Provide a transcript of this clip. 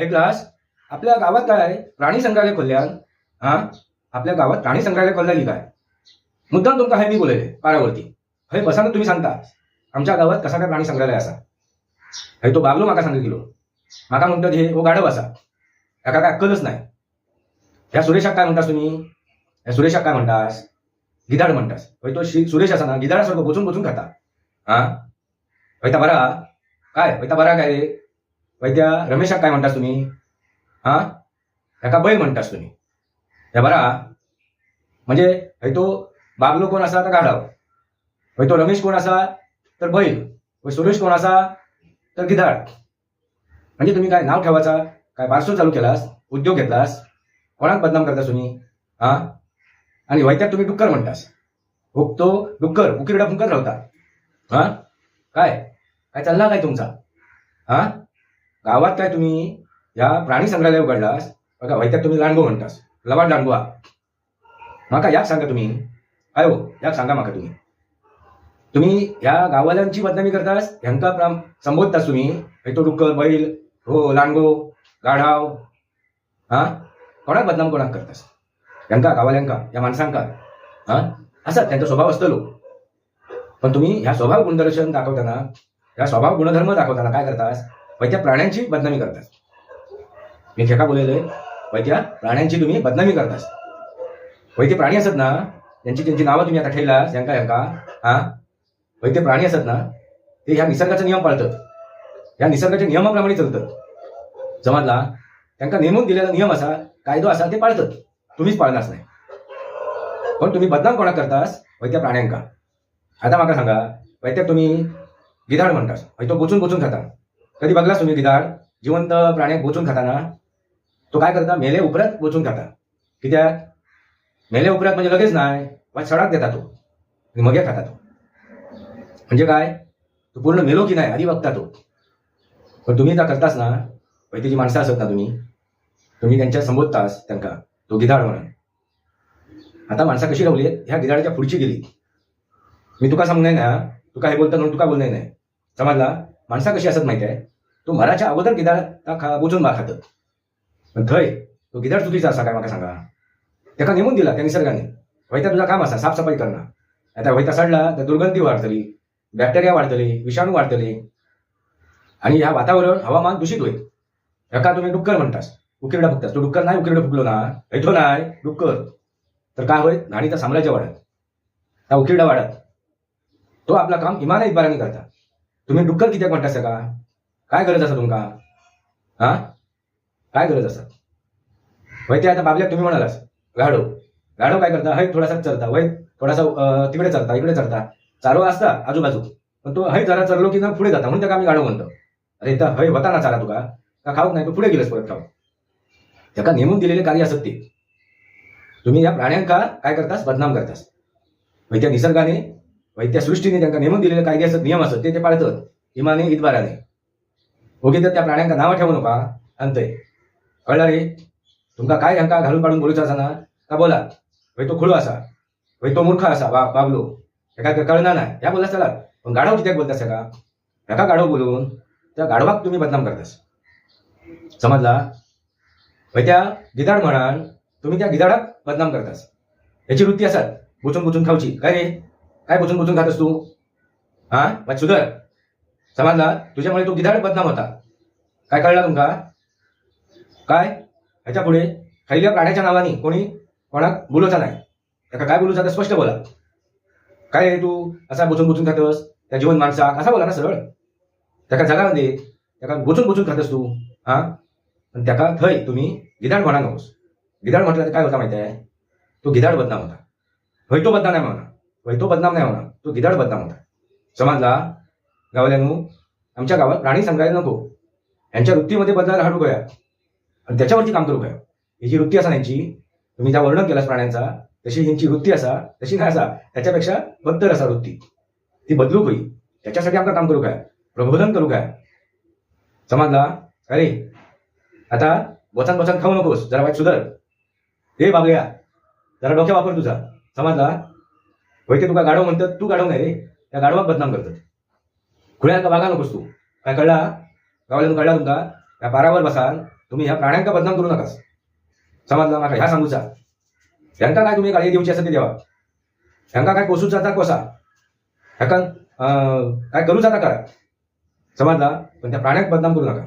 गावाल्यानु ऐकलास आपल्या गावात काय प्राणी संग्रहालय खोल्यान हा? आपल्या गावात प्राणी संग्रहालय खोलल्या काय? मुद्दाम तुमका हे मी बोलले पारावरती. हय बसा तुम्ही सांगता. आमच्या गावात कसा काय प्राणी संग्रहालय असा? हय तो बागलो माका सांगितलो माका म्हणतात हे हो गाढव असा. याका काय अक्कलच नाही. ह्या सुरेशाक काय म्हणतास तुम्ही? ह्या सुरेशाक काय म्हणतास? गिधाड म्हणतास. होय तो श्री सुरेश असा ना गिधाडासारखं बोचून बोचून खाता. हा? वैता बरा. काय? वैता बरा काय रे? वैद्या रमेशाक काय म्हणतास तुम्ही? हा? ह्याका बैल म्हणतास तुम्ही. हे बरा. म्हणजे हय तो बागलो कोण असा तर गाढव. हय तो रमेश कोण असा तर बैल. होय सुरेश कोण असा तर गिधाड. म्हणजे तुम्ही काय नाव ठेवायचा? काय बारसो चालू केलास? उद्योग घेतलास? कोणाक बदनाम करता तुम्ही? हा? आणि वैत्यात तुम्ही डुक्कर म्हणतास. हो तो डुक्कर उकिरडा फुंकत राहता हा? काय? काय चालला काय तुमचा? हा? गावात काय तुम्ही? या प्राणी संग्रहालय उघडलास बघा वैत्यात तुम्ही लांडगो म्हणतास. लवाड लांडगोआ माका याक सांगा तुम्ही. काय हो याक सांगा माका तुम्ही. तुम्ही या गावाल्यांची बदनामी करतास ह्यांका प्राम संबोधतास तुम्ही. तो डुक्कर बैल हो लांडगो गाढाव हा? कोणाक बदनाम कोणाक करतास? ह्यांका गावाल्यांका या माणसांका हा? असा त्यांचा स्वभाव असतलो. पण तुम्ही ह्या स्वभाव गुणदर्शन दाखवताना ह्या स्वभाव गुणधर्म दाखवताना काय करतास? वैत्या प्राण्यांची बदनामी करतात. मी खेका बोललेलोय त्या प्राण्यांची तुम्ही बदनामी करतास वैद्य प्राणी असत ना त्यांची त्यांची नावं तुम्ही आता ठेवला यांका यांका हा? वैद्य प्राणी असत ना ते ह्या निसर्गाचे नियम पाळतात. ह्या निसर्गाच्या नियमाप्रमाणे चलतात. जमातला त्यांना नेमून दिलेला नियम असा कायदो असा ते पाळतात. तुम्हीच पाळणार नाही. पण तुम्ही बदनाम कोणाक करतास? वैत्या प्राण्यांका. आता माका सांगा वैत्याक तुम्ही गिधाड म्हणतात तो बोचून बोचून खाता कधी बघलास तुम्ही गिधाड जिवंत प्राण्याक बोचून खाताना? तो काय करता? मेले उपरात बोचून खाता. कित्याक मेले उपरात म्हणजे लगेच नाही वा सडाक देता तो. आणि मग खाता तो. म्हणजे काय? तो पूर्ण मेलो की नाही आधी बघता तो. पण तुम्ही त्या करतास ना वैद्यची माणसं असत ना तुम्ही तुम्ही त्यांच्या संबोधतास त्यांका. तो गिधाड म्हणून. आता माणसं कशी रावली ह्या गिधाडाच्या पुढची गेली. मी तुका सांगणार ना तुका हे बोलता म्हणून तुका बोलणार नाही समजला? माणसा कशी असत माहिती आहे? तो मराच्या अगोदर गिधाड ता खा बोचून खात. पण थंय तो गिधाड चुकीचा असा काय माका सांगा? त्याका नेमून दिला त्या निसर्गाने. वैता तुझा काम असा साफसफाई करणं आता वैता सडला तर दुर्गंधी वाढतली बॅक्टेरिया वाढतली विषाणू वाढतले. आणि ह्या वातावरण हवामान दूषित होईल. ह्याका तुम्ही डुक्कर म्हणतास. उकिरडा फुकतास. तो डुक्कर नाही उकिरडा फुकलो ना. ऐठो नाही डुक्कर. तर काय होईल? नाणीचा साम्राज्य वाढत त्या उकिरडा वाढत तो आपला काम इमान इतबाराने करता. तुम्ही डुक्कर कित्याक म्हणटा सका काय गरज आसा तुमका? हा? काय गरज आसा वय ते आता बाबल्याक तुम्ही म्हणालास. गाडो गाडो काय करता? हय थोडासा चलता वय थोडासा तिकडे चलता इकडे चलता चारो असता आजूबाजू. पण तो हय जरा चरलो की ना पुढे जाता. म्हणून त्याका आम्ही गाडो म्हणतो. अरे तर हय होता ना चारा तुका. का खाऊक नाही तू पुढे गेलस परत खाऊ त्याका नेमून दिलेले कार्य असत ते तुम्ही या प्राण्यांका काय करतास? बदनाम करतास. त्या निसर्गाने त्या सृष्टीने त्यांना नेमून दिलेले कायदे असत नियम असत ते ते पाळतात. इमाने इतबाराने. ओके तर त्या प्राण्यांका नावं ठेवू नका. अंतय. कळला रे? तुमका काय ह्यांका घालून पाडून बोलूचा असा ना? का बोला? वै तो खुळो असा. वै तो मूर्ख असा बा बाबलो. ह्याका काय कळणार नाही. ह्या बोलतास चला. पण गाढव कित्याक बोलता सका ह्याका गाढव बोलून. त्या गाढवाक तुम्ही बदनाम करतास. समजला? वै त्या गिधाड म्हणान तुम्ही त्या गिधाडाक बदनाम करतास. याची वृत्ती असतात बुचून बुचून खाऊची. काय रे? काय बुचून बुचून खातस तू? हा? मग सुधर. समजला? तुझ्यामुळे तो गिधाड बदनाम होता. काय कळला तुमका? काय? ह्याच्या पुढे खैल्या प्राण्याच्या नावाने कोणी? कोणाक बोलवचा नाही. त्याका काय बोलूचा ते स्पष्ट बोला. काय रे तू? असा बुचून बुजून खातस? त्या जीवन माणसाक? असा बोला ना सरळ. त्याका जगा दे त्याका बुचून बुजून खातस तू. हा? पण त्याका थंय तुम्ही गिधाड म्हणा नकोस. गिधाड म्हटलं तर काय होता माहिती आहे? तो गिधाड बदनाम होता. होय तो बदनाम आहे म्हणा. तो बदनाम नाही होणार. तो गिधाड बदनाम होता. समजला गावल्यानू आमच्या गावात प्राणी संग्रहालय नको. यांच्या वृत्तीमध्ये बदलायला हाडू गया आणि त्याच्यावरती काम करू गया ही जी वृत्ती असा यांची तुम्ही ज्या वर्णन केलास प्राण्यांचा तशी ह्यांची वृत्ती असा तशी नाही असा त्याच्यापेक्षा बद्दल असा वृत्ती. ती बदलू होई त्याच्यासाठी आमचं काम करू काय? प्रबोधन करू काय? समजला अरे आता वचन वचन खाऊ नकोस. जरा वाईट सुधर. हे बाबल्या जरा डोक्या वापर तुझा. समजला होय ते तुका गाडव म्हणतात? तू गाडव नाही रे. त्या गाडवाक बदनाम करतात. खुळ्या वागा नकोस तू. काय कळला? गावाला कळला तुमका ह्या पारावर बसान तुम्ही ह्या प्राण्यांका बदनाम करू नकास. समजला? माका ह्या सांगूचा. ह्यांका काय तुम्ही गाडी देऊची असं ते देवा? ह्यांका काय कोसूच जाता कोसा? ह्याका काय करू जाता करा. समजला? पण त्या प्राण्याक बदनाम करू नका.